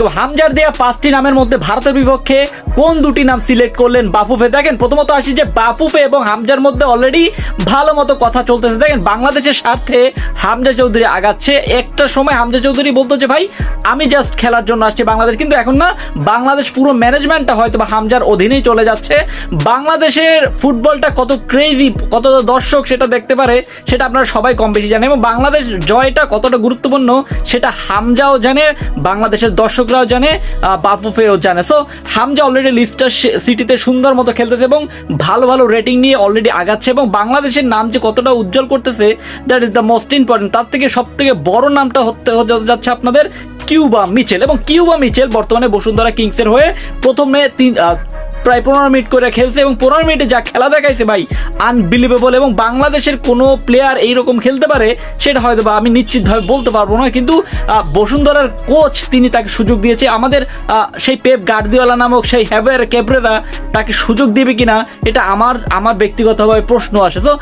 তো হামজার দেয়া পাঁচটি নামের মধ্যে ভারতের বিপক্ষে কোন দুটি নাম সিলেক্ট করলেন বাফুফে? দেখেন, প্রথমত আসি যে বাফুফে এবং হামজার মধ্যে অলরেডি ভালো মতো কথা চলতেছে। দেখেন, বাংলাদেশের স্বার্থে হামজা চৌধুরী আগাচ্ছে। একটা সময় হামজা চৌধুরী বলতো যে, ভাই, আমি জাস্ট খেলার জন্য আসছি বাংলাদেশ। কিন্তু এখন না, বাংলাদেশ পুরো ম্যানেজমেন্টটা হয়তো বা হামজার অধীনেই চলে যাচ্ছে। বাংলাদেশের ফুটবলটা কত ক্রেজি কত দর্শক সেটা দেখতে পারে, সেটা আপনারা সবাই কম বেশি জানেন। এবং বাংলাদেশ জয়টা কতটা গুরুত্বপূর্ণ, সেটা হামজাও জানে। বাংলাদেশের দর্শকরাও জানে বাফুফেও জানে। সো হামজা অলরেডি লিস্টার সিটিতে সুন্দর মতো খেলতেছে এবং ভালো ভালো রেটিং নিয়ে অলরেডি আগাচ্ছে এবং বাংলাদেশের নাম যে কতটা উজ্জ্বল করতেছে that is the most important তার থেকে সব থেকে বড় নামটা হতে যাচ্ছে আপনাদের কিউবা মিচেল। এবং কিউবা মিচেল বর্তমানে বসুন্ধরা কিংসের হয়ে প্রথমে তিন প্রায় পনেরো মিনিট করে খেলছে এবং পনেরো মিনিটে যা খেলা দেখাইছে ভাই আনবিলিভেবল এবং বাংলাদেশের কোনো প্লেয়ার এইরকম খেলতে পারে সেটা হয়তো বা আমি নিশ্চিতভাবে বলতে পারব না। কিন্তু বসুন্ধরার কোচ তিনি তাকে সুযোগ দিয়েছে। আমাদের সেই পেপ গার্দিওয়ালা নামক সেই হ্যাভের ক্যাবরেরা তাকে সুযোগ দিবে কিনা, এটা আমার আমার ব্যক্তিগতভাবে প্রশ্ন আসে। তো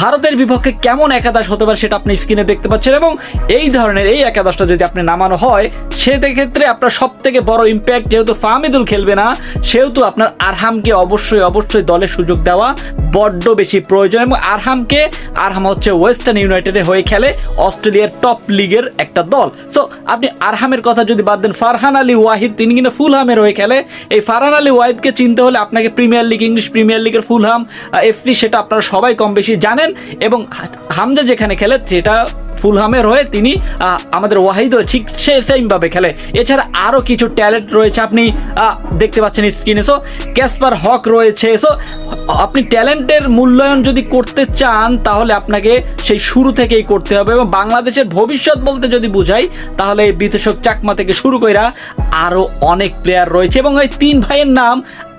ভারতের বিপক্ষে কেমন একাদশ হতে পারে সেটা আপনি স্ক্রিনে দেখতে পাচ্ছেন এবং এই ধরনের এই একাদশটা যদি আপনি নামানো হয়, সেক্ষেত্রে আপনার সব থেকে বড় ইম্প্যাক্ট যেহেতু ফাহমিদুল খেলবে না, সেহেতু আপনার আরহামকে অবশ্যই অবশ্যই দলে সুযোগ দেওয়া বড্ড বেশি প্রয়োজন এবং আরহামকে, আরহাম হচ্ছে ওয়েস্টার্ন ইউনাইটেডের হয়ে খেলে অস্ট্রেলিয়ার টপ লিগের একটা দল। সো আপনি আরহামের কথা যদি বাদ দেন, ফারহান আলী ওয়াহিদ, তিনি কিন্তু ফুলহামের হয়ে খেলে। এই ফারহান আলী ওয়াহিদকে চিনতে হলে আপনাকে প্রিমিয়ার লিগ, ইংলিশ প্রিমিয়ার লিগের ফুলহাম এফসি, সেটা আপনারা সবাই কম বেশি জানেন। এবং হামজা যেখানে খেলে, সেটা ফুলহামের হয়ে তিনি আমাদের ওয়াহিদও ঠিক সে সেম ভাবে খেলে। এছাড়া আরও কিছু ট্যালেন্ট রয়েছে আপনি দেখতে পাচ্ছেন স্ক্রিনে সো ক্যাসপার হক রয়েছে। সো আপনি ট্যালেন্টের মূল্যায়ন যদি করতে চান, তাহলে আপনাকে সেই শুরু থেকেই করতে হবে এবং বাংলাদেশের ভবিষ্যৎ বলতে যদি বুঝাই, তাহলে এই বিদেশক চাকমা থেকে শুরু কইরা আরও অনেক প্লেয়ার রয়েছে এবং ওই তিন ভাইয়ের নাম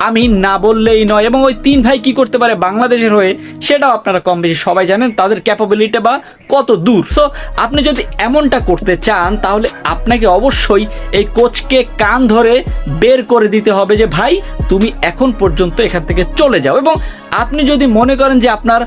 আমি না বললেই নয় এবং ওই তিন ভাই কি করতে পারে বাংলাদেশের হয়ে, সেটাও আপনারা কম বেশি সবাই জানেন, তাদের ক্যাপাবিলিটি বা কত দূর। সো আপনি যদি এমনটা করতে চান, তাহলে আপনাকে অবশ্যই এই কোচকে কান ধরে বের করে দিতে হবে যে, ভাই, তুমি এখন পর্যন্ত এখান থেকে চলে যাও। এবং আপনি যদি মনে করেন যে, আপনার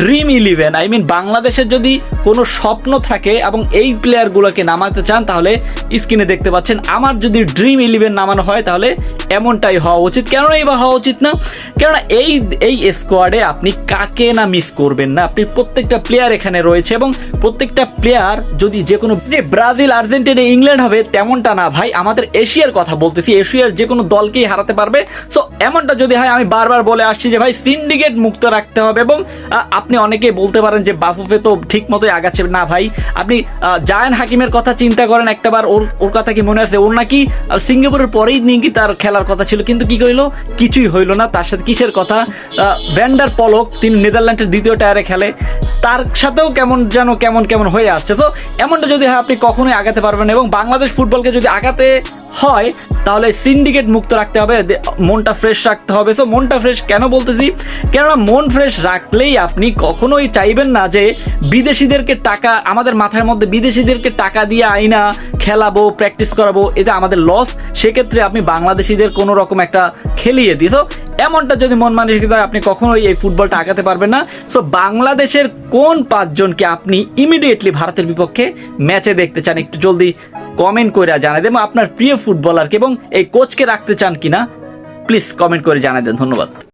ড্রিম ইলেভেন আই মিন বাংলাদেশের যদি কোনো স্বপ্ন থাকে এবং এই প্লেয়ারগুলোকে নামাতে চান, তাহলে স্ক্রিনে দেখতে পাচ্ছেন, আমার যদি ড্রিম ইলেভেন নামানো হয়, তাহলে এমনটাই হওয়া উচিত। কেনই বা হওয়া উচিত না? কেননা এই এই স্কোয়াডে আপনি কাকে না মিস করবেন না? আপনি প্রত্যেকটা প্লেয়ার এখানে রয়েছে এবং প্রত্যেকটা প্লেয়ার যদি যে কোনো যে ব্রাজিল, আর্জেন্টিনা, ইংল্যান্ড হবে, তেমনটা না ভাই। আমাদের এশিয়ার কথা বলতেছি। এশিয়ার যে কোনো দলকেই হারাতে পারবে। সো এমনটা যদি হয়, আমি বারবার বলে আসছি যে ভাই সিন্ডিকেট মুক্ত রাখতে হবে এবং আপনি অনেকেই বলতে পারেন যে বাফুফে তো ঠিক মতোই আগাচ্ছে। না ভাই, আপনি জায়ান হাকিমের কথা চিন্তা করেন। একটাবার ওর ওর কথা কি মনে আছে? ওর নাকি সিঙ্গাপুরের পরেই নাকি তার খেলার কথা ছিল, কিন্তু কি কইলো কিছুই হইল না, তার সাথে কিসের কথা? ভ্যান্ডার পলক, তিনি নেদারল্যান্ডের দ্বিতীয় টায়ারে খেলে, তার সাথেও কেমন যেন কেমন কেমন হয়ে আসছে। তো এমনটা যদি হয়, আপনি কখনোই আগাতে পারবেন এবং বাংলাদেশ ফুটবলকে যদি আগাতে হয় তাহলে সিন্ডিকেট মুক্ত রাখতে হবে মনটা ফ্রেশ রাখতে হবে। সো মনটা ফ্রেশ কেন বলতেছি? কেননা মন ফ্রেশ রাখলেই আপনি কখনোই চাইবেন না যে বিদেশিদেরকে টাকা আমাদের মাথার মধ্যে বিদেশিদেরকে টাকা দিয়ে আইনা খেলাবো প্র্যাকটিস করাবো এটা আমাদের লস সেক্ষেত্রে আপনি বাংলাদেশিদের কোনো রকম একটা খেলিয়ে দিই। So, এমনটা যদি মন মানসিকতা হয়, আপনি কখনোই এই ফুটবলটা আগাতে পারবেন না। সো বাংলাদেশের কোন পাঁচজনকে আপনি ইমিডিয়েটলি ভারতের বিপক্ষে ম্যাচে দেখতে চান? একটু জলদি কমেন্ট করে জানাই দেন আপনার প্রিয় ফুটবলারকে এবং এই কোচকে রাখতে চান কিনা প্লিজ কমেন্ট করে জানাই দেন, ধন্যবাদ।